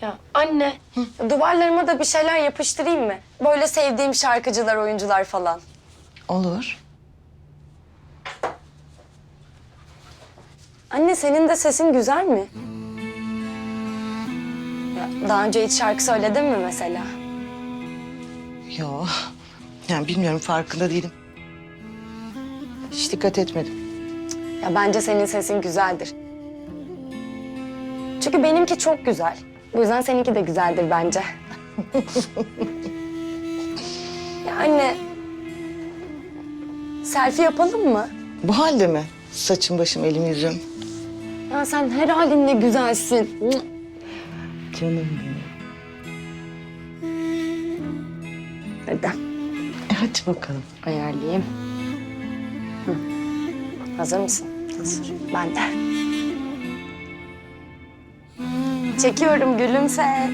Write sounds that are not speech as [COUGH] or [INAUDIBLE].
Ya anne, duvarlarıma da bir şeyler yapıştırayım mı? Böyle sevdiğim şarkıcılar, oyuncular falan. Olur. Anne senin de sesin güzel mi? Ya, daha önce hiç şarkı söyledin mi mesela? Yo. Yani bilmiyorum farkında değilim. Hiç dikkat etmedim. Ya bence senin sesin güzeldir. Çünkü benimki çok güzel. Bu yüzden seninki de güzeldir bence. ya anne, selfie yapalım mı? Bu halde mi? Saçım başım elim yüzüm. Ya sen her halinle güzelsin. Canım benim. Hadi E, hadi bakalım. ayarlayayım. Hı. Hazır mısın? Hazır. Ben de. Çekiyorum gülümse. [LAUGHS]